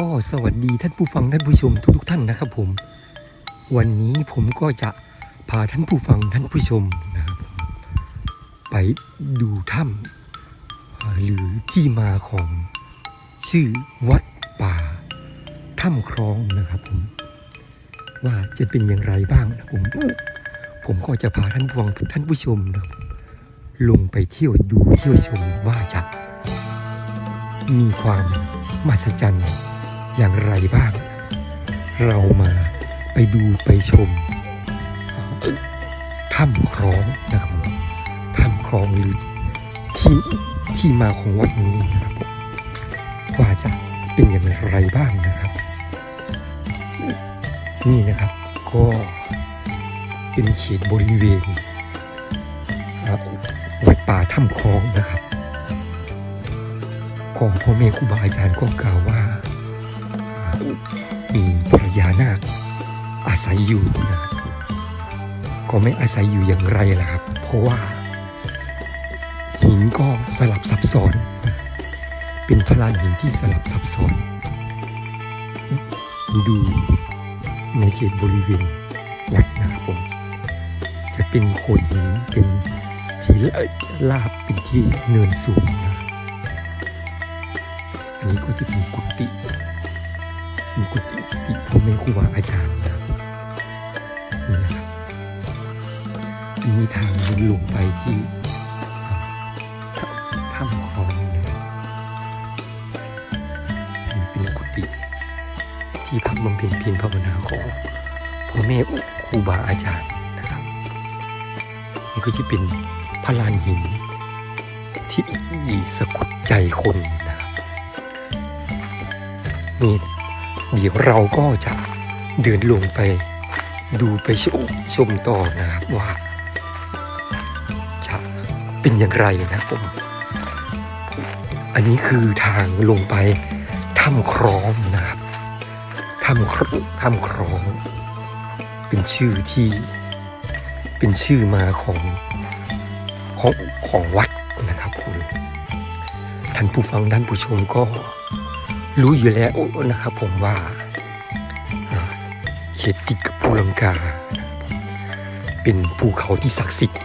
ก็สวัสดีท่านผู้ฟังท่านผู้ชมทุกๆท่านนะครับผม วันนี้ผมก็จะพาท่านผู้ฟังท่านผู้ชมนะครับไปดูถ้ำหรือที่มาของชื่อวัดป่าถ้ำคลองนะครับผม ว่าจะเป็นอย่างไรบ้างนะผมผมก็จะพาท่านผู้ฟังท่านผู้ชมนะครับลงไปเที่ยวดูเที่ยวชมว่าจะมีความมหัศจรรย์ อย่างไรบ้าง เรามาไปดูไปชมถ้ำคลองนะครับผมถ้ำคลองหรือที่ที่มาของวัดนี้นะครับผมว่าจะเป็นอย่างไรบ้างนะครับ นี่นะครับก็เป็นเขตบริเวณวัดป่าถ้ำคลองนะครับ ของพ่อแม่ครูบาอาจารย์ก็กล่าวว่า พญานาคอาศัยอยู่นะก็ไม่อาศัยอยู่อย่างไรล่ะครับ เพราะว่าหินก็สลับซับซ้อน เป็นพลานหินที่สลับซับซ้อน ดูในเขตบริเวณวัดนะครับผมจะเป็นโขดหินเป็นที่ลาบเป็นที่เนินสูงนะอันนี้ก็จะเป็นกุฏิ เป็นกุฏิที่พ่อแม่ครูบาอาจารย์นะครับนี่นะครับมีทางลงไปที่ถ้ำถ้ำคลองนะครับนี่เป็นกุฏิที่พักบำเพ็ญเพียรภาวนาของพ่อแม่ครูบาอาจารย์นะครับ นี่ก็จะเป็นพระลานหินที่สะกดใจคนนะครับนี่ เดี๋ยวเราก็จะเดินลงไปดูไปชมชมต่อนะครับว่าจะเป็นอย่างไรนะผม อันนี้คือทางลงไปถ้ำครองนะครับถ้ำครถ้ำครอง เป็นชื่อที่เป็นชื่อมาของของของวัดนะครับผมท่านผู้ฟังท่านผู้ชมก็ รู้อยู่แล้วนะครับผมว่าเขตติดกับภูลังกา เป็นภูเขาที่ศักดิ์สิทธิ์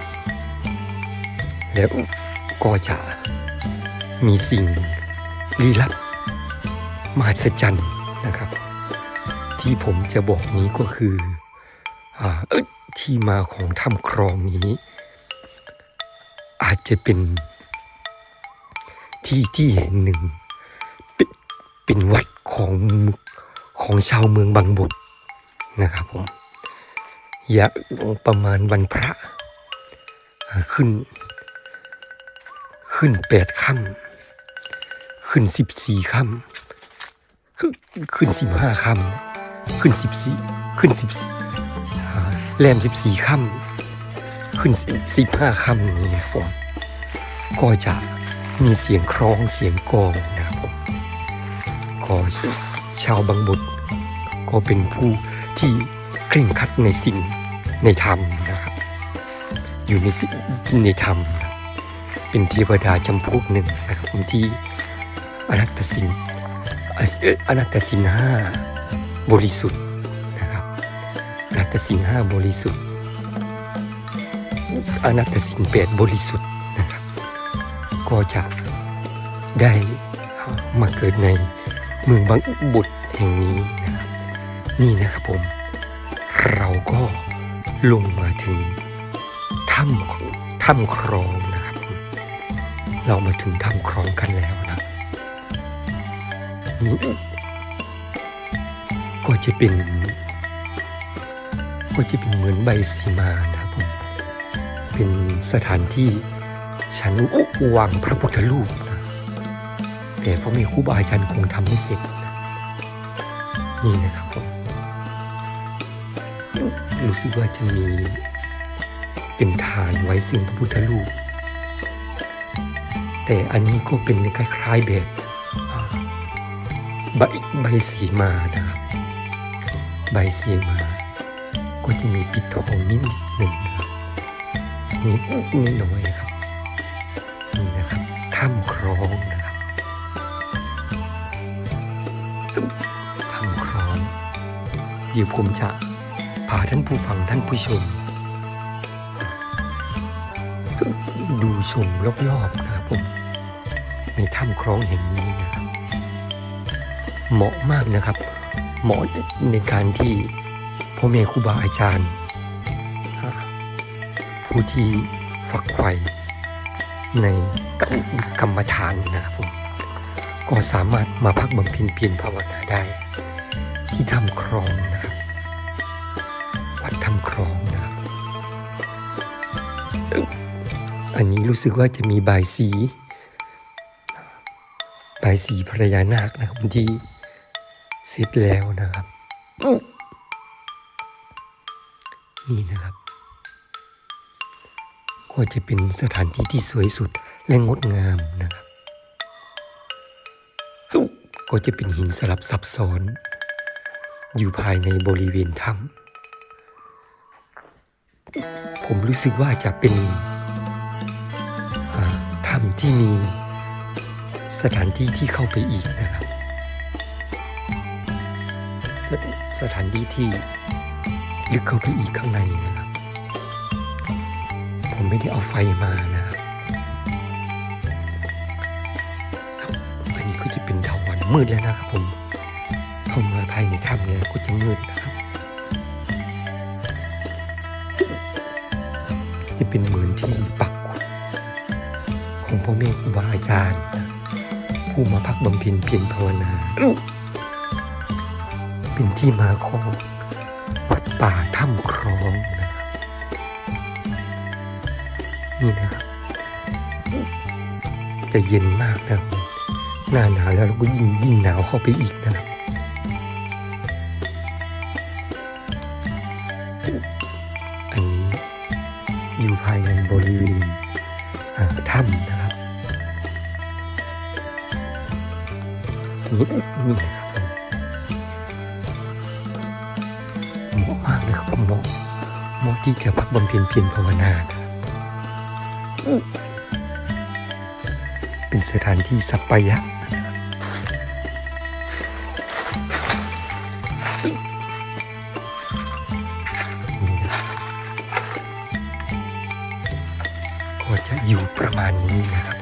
แล้วก็จะมีสิ่งลี้ลับมหัศจรรย์นะครับ ที่ผมจะบอกนี้ก็คืออที่มาของถ้ำครองนี้ อาจจะเป็นที่ที่แห่งหนึ่ง เป็นวัดของของชาวเมืองบางบดนะครับผมอย่าประมาณวันพระ ขึ้น ขึ้นแปดค่ำขึ้นสิบสี่ค่ำขึ้นสิบห้าค่ำขึ้นสิบสี่ขึ้นสิบแรมสิบสี่ค่ำขึ้นสิบห้าค่ำนี้นะครับผมก็จะมีเสียงครองเสียงกองนะ ครับผมก็ชาวบางบุตรก็เป็นผู้ที่เคร่งครัดในสิ่งในธรรมนะครับ อยู่ในสิ่งในธรรมนะเป็นเทวดาจำพวกหนึ่งนะครับที่อนัตตสินเอ่ออนัตตสินห้าบริสุทธิ์นะครับอนัตตสินห้าบริสุทธิ์อนัตตสินแปดบริสุทธิ์นะครับ ก็จะได้มาเกิดใน เมืองบางบุตรแห่งนี้นะครับนี่นะครับผม เราก็ลงมาถึงถ้ำถ้ำครองนะครับ เรามาถึงถ้ำครองกันแล้วนะนี่ก็จะเป็น ก็จะเป็นเหมือนใบสีมานะครับผมเป็นสถานที่ฉันวางพระพุทธรูปนะ แต่เพ่อแม่ครูบาอาจารย์คงทำไม่เสร็จ นี่นะครับผมรู้สึกว่าจะมีเป็นฐานไว้ซึ่งพระพุทธรูป แต่อันนี้ก็เป็นคล้ายๆแบบใบใบสีมานะครับ ใบสีมา ก็จะมีปิดทองนิดหนึ่งนะครับนิดนิดหน่อยนะครับนี่นะครับถ้ำครองนะครับ เดี๋ยวผมจะพาท่านผู้ฟังท่านผู้ชม ดูชมรอบๆนะครับผม ในถ้ำคลองแห่งนี้นะครับ เหมาะมากนะครับ เหมาะในการที่พ่อแม่ครูบาอาจารย์ ผู้ที่ฝักใฝ่ในกรรมฐานนะครับผม ก็สามารถมาพักบำเพ็ญเพียรภาวนาได้ ที่ถ้ำคลองนะครับ วัดถ้ำคลองนะครับ อันนี้รู้สึกว่าจะมีบายสีบายสีพระยานาคนะครับที่เสร็จแล้วนะครับ นี่นะครับ ก็จะเป็นสถานที่ที่สวยสุดและงดงามนะครับ ก็จะเป็นหินสลับซับซ้อน อยู่ภายในบริเวณถ้ำผมรู้สึกว่าจะเป็นถ้ำที่มีสถานที่ที่เข้าไปอีกนะครับสสถานที่ที่ลึกเข้าไปอีกข้างในนะครับ ผมไม่ได้เอาไฟมานะครับอันนี้ก็จะเป็นเถาวันมืดแล้วนะครับผม ภายในถ้ำเนี่ยก็จะมืดนะครับจะเป็นเหมือนที่ปักกุดของพ่อแม่ครูบาอาจารย์ ผู้มาพักบำเพ็ญเพียรภาวนา เป็นที่มาของวัดป่าถ้ำครองนะครับนี่นะครับจะเย็นมากนะครับหน้าหนาวแล้วเราก็ยิ่งยิ่งหนาวเข้าไปอีกนะครับ เลยครับผมเหมาะเหมาะที่จะพักบำเพ็ญเพียรภาวนาครับเป็นสถานที่สัปปายะก็จะอยู่ประมาณนี้นะครับ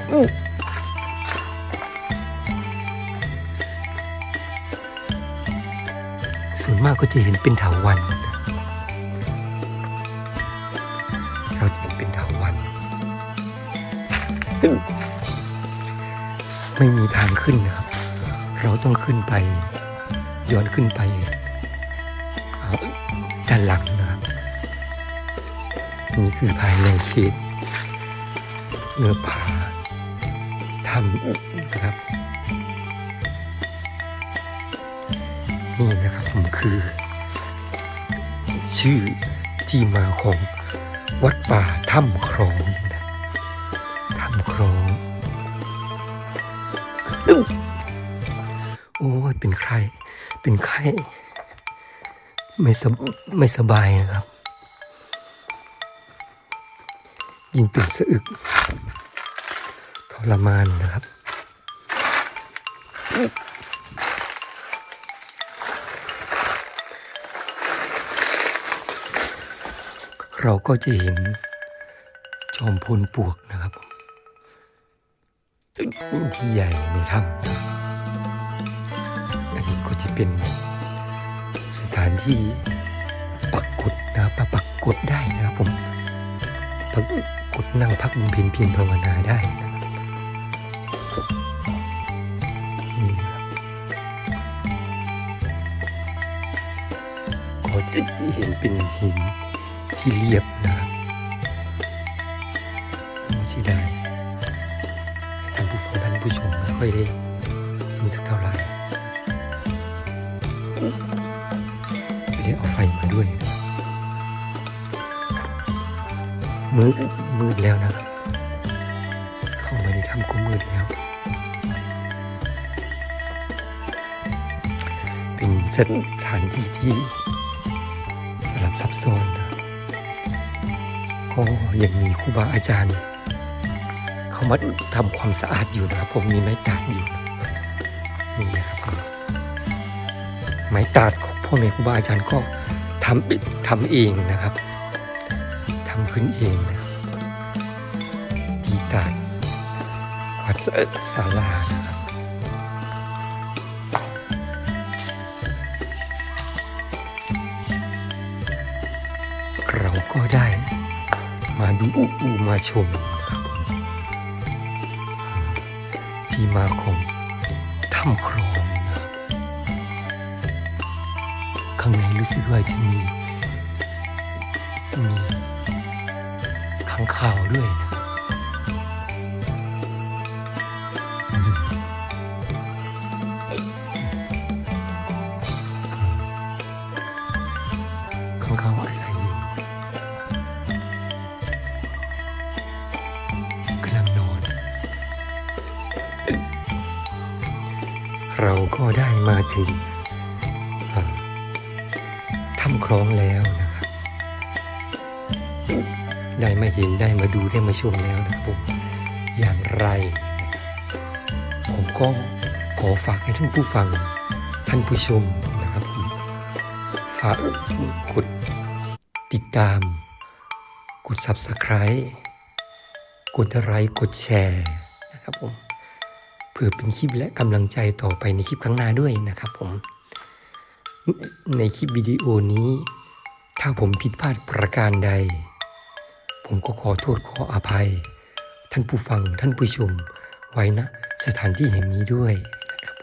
ส่วนมากก็จะเห็นเป็นเถาวันนะ ไม่มีทางขึ้นนะครับ เราต้องขึ้นไป ย้อนขึ้นไปอ่าด้านหลังนะครับนี่คือภายในเขตเนื้อผาถ้ำนะครับ นี่นะครับผมคือ ชื่อที่มาของวัดป่าถ้ำครอง เป็นใครเป็นไข้ ไม่สบไม่สบายนะครับ ยิ่งเป็นสะอึกทรมานนะครับ เราก็จะเห็นจอมพลปวกนะครับที่ใหญ่ในถ้ำ อันนี้ก็จะเป็นสถานที่ปักกดนะครับมาปักกดได้นะครับผมปักกดนั่งพักบำเพ็ญเพียรภาวนาได้นะก็จะเห็นเป็นหินที่เรียบนะครับไม่ใช่ได้ท่านผู้ฟังท่านผู้ชมไม่ค่อยได้ยินสักเท่าไหร่ ไม่ได้เอาไฟมาด้วย มืดมืดแล้วนะครับเข้ามาในถ้ำก็มืดแล้ว เป็นสถานที่ที่สลับซับซ้อนนะก็ยังมีครูบาอาจารย์ เขามาทำความสะอาดอยู่นะครับผมมีไม้กาดอยู่นี่นะครับ ไม้ตาดของพ่อแม่ครูบาอาจารย์ก็ทำทำเองนะครับทำขึ้นเองนะครับตีตาดวัดสศาลานะครับเราก็ได้มาดูอูมาชมนะครับผมที่มาของถ้ำครอง ข้างในรู้สึกว่าจะมีมีข้างข่าวด้วยนะครับอืมข้างข่าวอาศัยอยู่กำลังนอน เราก็ได้มาถึง ลองแล้วนะครับ ได้มาเห็นได้มาดูได้มาชมแล้วนะครับผมอย่างไร ผมก็ขอฝากให้ท่านผู้ฟังท่านผู้ชมนะครับผมฝากกดติดตาม กด subscribe กดไลค์กดแชร์นะครับผมเพื่อเป็นคลิปและกำลังใจต่อไปในคลิปข้างหน้าด้วยนะครับผม ในคลิปวิดีโอนี้ ถ้าผมผิดพลาดประการใด ผมก็ขอโทษขออภัย ท่านผู้ฟังท่านผู้ชมไว้นะสถานที่แห่งนี้ด้วยนะครับ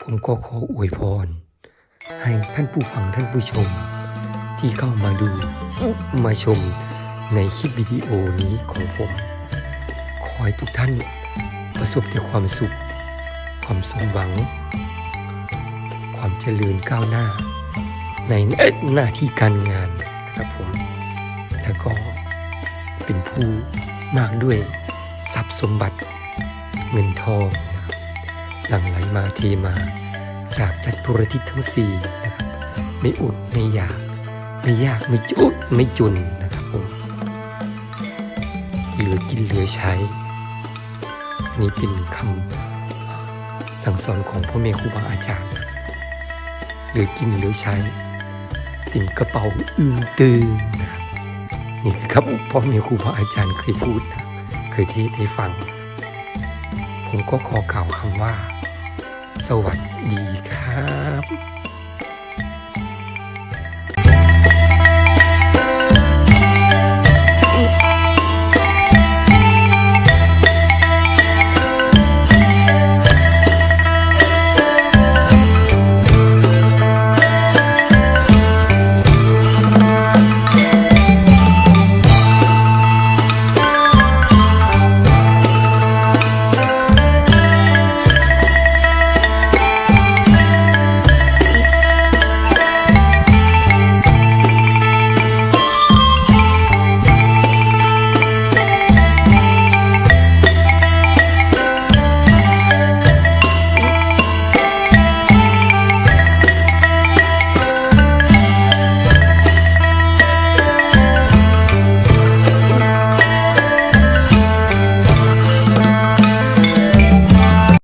ผมผมก็ขออวยพร ให้ท่านผู้ฟังท่านผู้ชม ที่เข้ามาดูมาชมในคลิปวิดีโอนี้ของผม ขอให้ทุกท่านประสบแต่ความสุข ความสมหวัง เจริญก้าวหน้า ในหน้าที่การงานนะครับผม แล้วก็เป็นผู้มากด้วยทรัพย์สมบัติเงินทองนะครับหลั่งไหลมาเทมาจากจัตุรทิศทั้งสี่นะครับไม่อุดไม่อยาก ไม่ยากไม่จุดไม่จุนนะครับผมเหลือกินเหลือใช้อันนี้เป็นคำสั่งสอนของพ่อแม่ครูบาอาจารย์ หลือกินหรือใช้ถิ่นกระเป๋าอึ้งตึงนะครับนี่ครับพ่อแม่ครูบาอาจารย์เคยพูดนะเคยเทศให้ฟัง ผมก็ขอกล่าวคำว่า สวัสดีครับ